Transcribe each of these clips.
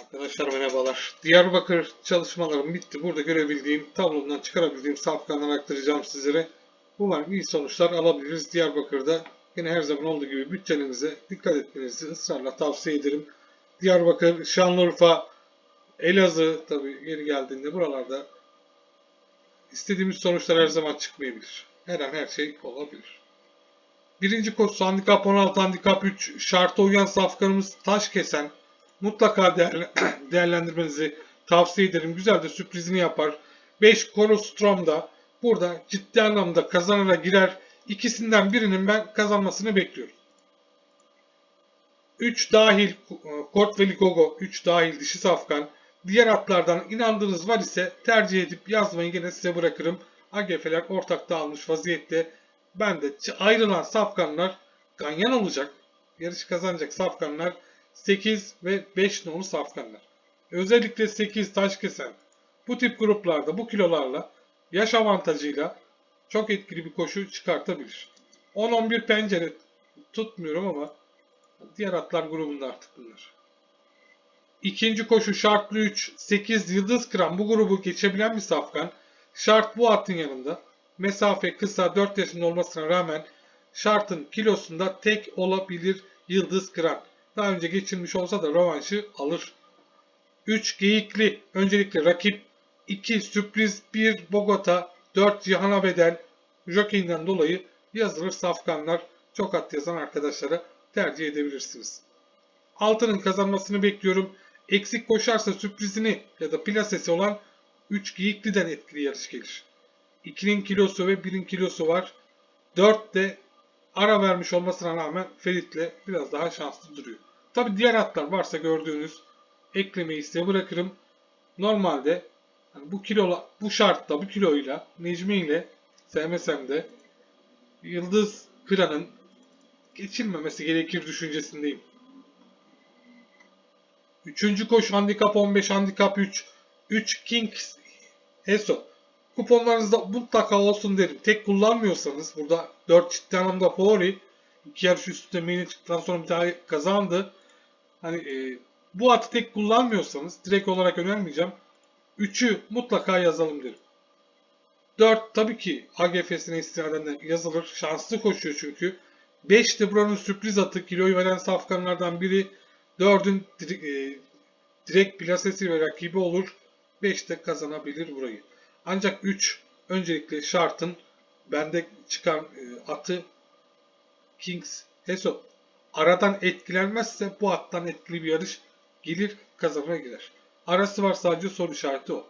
Arkadaşlar merhabalar. Diyarbakır çalışmalarım bitti. Burada görebildiğim, tablomdan çıkarabildiğim safkanları aktaracağım sizlere. Umarım iyi sonuçlar alabiliriz. Diyarbakır'da yine her zaman olduğu gibi bütçenize dikkat etmenizi ısrarla tavsiye ederim. Diyarbakır, Şanlıurfa, Elazığ tabii yeri geldiğinde buralarda istediğimiz sonuçlar her zaman çıkmayabilir. Her an her şey olabilir. Birinci koşu handikap 16, handikap 3 şarta uyan safkanımız taş kesen mutlaka değerlendirmenizi tavsiye ederim. Güzel de sürprizini yapar. 5 Kolostrom da burada ciddi anlamda kazanara girer. İkisinden birinin ben kazanmasını bekliyorum. 3 dahil Kort ve Ligogo 3 dahil dişi safkan. Diğer atlardan inandığınız var ise tercih edip yazmayı gene size bırakırım. AGF'ler ortak dağılmış vaziyette. Ben de ayrılan safkanlar ganyan olacak. Yarış kazanacak safkanlar 8 ve 5 nolu safkanlar. Özellikle 8 taş kesen bu tip gruplarda bu kilolarla yaş avantajıyla çok etkili bir koşu çıkartabilir. 10-11 pencere tutmuyorum ama diğer atlar grubunda artık bunlar. İkinci koşu şartlı 3, 8 yıldız kıran bu grubu geçebilen bir safkan. Şart bu atın yanında. Mesafe kısa 4 yaşında olmasına rağmen şartın kilosunda tek olabilir yıldız kıran. Daha önce geçirmiş olsa da rövanşı alır. 3 geyikli öncelikle rakip 2 sürpriz 1 Bogota 4 Cihan'a bedel jockey'inden dolayı yazılır safkanlar çok at yazan arkadaşlara tercih edebilirsiniz. Altının kazanmasını bekliyorum. Eksik koşarsa sürprizini ya da plasesi olan 3 giyikliden etkili yarış gelir. 2'nin kilosu ve 1'in kilosu var. 4 de ara vermiş olmasına rağmen Ferit'le biraz daha şanslı duruyor. Tabi diğer atlar varsa gördüğünüz eklemeyi size bırakırım. Normalde hani bu kilola, bu şartta bu kiloyla Necmi ile sevmesem de Yıldız Kıran'ın geçilmemesi gerekir düşüncesindeyim. Üçüncü koşu handikap 15, handikap 3. 3 Kings Eso. Kuponlarınızda mutlaka olsun derim. Tek kullanmıyorsanız burada 4 ciddi anlamda favori. İki yarış üstüne main çıktıktan sonra bir daha kazandı. Hani e, bu atı tek kullanmıyorsanız direkt olarak önermeyeceğim. 3'ü mutlaka yazalım derim. 4 tabii ki AGF'sine istinaden de yazılır. Şanslı koşuyor çünkü. 5 de buranın sürpriz atı kiloyu veren safkanlardan biri. 4'ün dire- e, direkt plasesi ve rakibi olur. 5 de kazanabilir burayı. Ancak 3 öncelikle şartın bende çıkan e, atı Kings Heso aradan etkilenmezse bu attan etkili bir yarış gelir kazanına girer. Arası var sadece soru işareti o.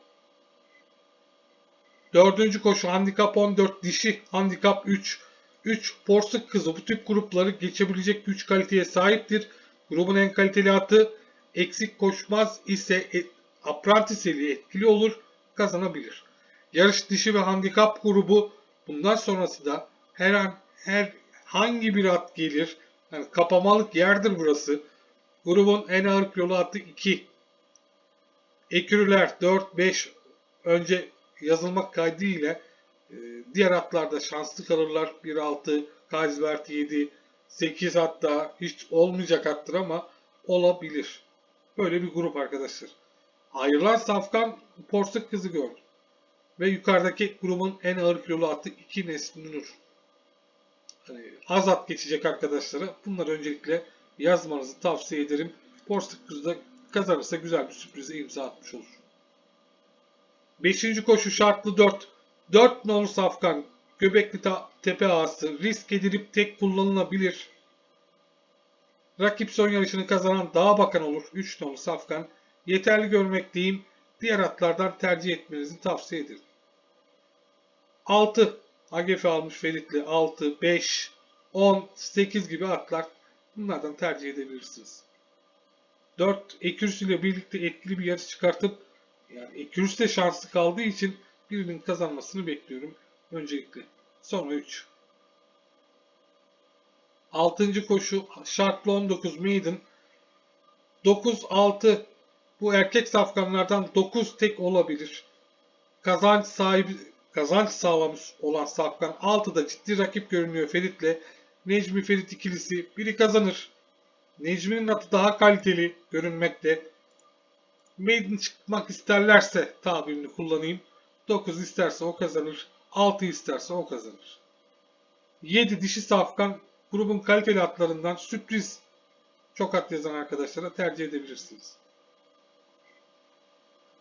Dördüncü koşu handikap 14 dişi handikap 3. 3 porsuk kızı bu tip grupları geçebilecek güç kaliteye sahiptir. Grubun en kaliteli atı eksik koşmaz ise et, aprantiseli etkili olur kazanabilir. Yarış dişi ve handikap grubu bundan sonrası da her an her hangi bir at gelir yani kapamalık yerdir burası. Grubun en ağır kilolu atı 2. Ekürüler 4-5 önce yazılmak kaydıyla e, diğer atlarda şanslı kalırlar. 1-6, Kaisbert 7, 8 hatta hiç olmayacak attır ama olabilir. Böyle bir grup arkadaşlar. Ayrılan safkan porsuk kızı gördüm. Ve yukarıdaki grubun en ağır kilolu atı 2 Nesli Nur. Az at geçecek arkadaşlara bunları öncelikle yazmanızı tavsiye ederim. Porsuk kızı da kazanırsa güzel bir sürprize imza atmış olur. Beşinci koşu şartlı 4. 4 nolu safkan Göbekli tepe ağası risk edilip tek kullanılabilir. Rakip son yarışını kazanan Dağ Bakan olur. 3 nolu safkan. Yeterli görmekteyim. Diğer atlardan tercih etmenizi tavsiye ederim. 6. AGF almış Ferit'le 6, 5, 10, 8 gibi atlar. Bunlardan tercih edebilirsiniz. 4. Ekürüs ile birlikte etkili bir yarış çıkartıp yani Ekürüs de şanslı kaldığı için birinin kazanmasını bekliyorum öncelikle. Sonra 3. 6. koşu şartlı 19 maiden. 9-6 bu erkek safkanlardan 9 tek olabilir. Kazanç sahibi kazanç sağlamış olan safkan 6'da ciddi rakip görünüyor Ferit'le. Necmi Ferit ikilisi biri kazanır. Necmi'nin atı daha kaliteli görünmekte. Maiden çıkmak isterlerse tabirini kullanayım. 9 isterse o kazanır. 6 isterse o kazanır. 7 dişi safkan grubun kaliteli atlarından sürpriz çok at yazan arkadaşlara tercih edebilirsiniz.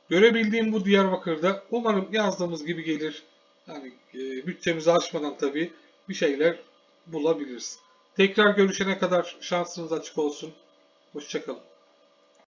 Görebildiğim bu Diyarbakır'da umarım yazdığımız gibi gelir. Yani e, bütçemizi aşmadan tabii bir şeyler bulabiliriz. Tekrar görüşene kadar şansınız açık olsun. Hoşçakalın.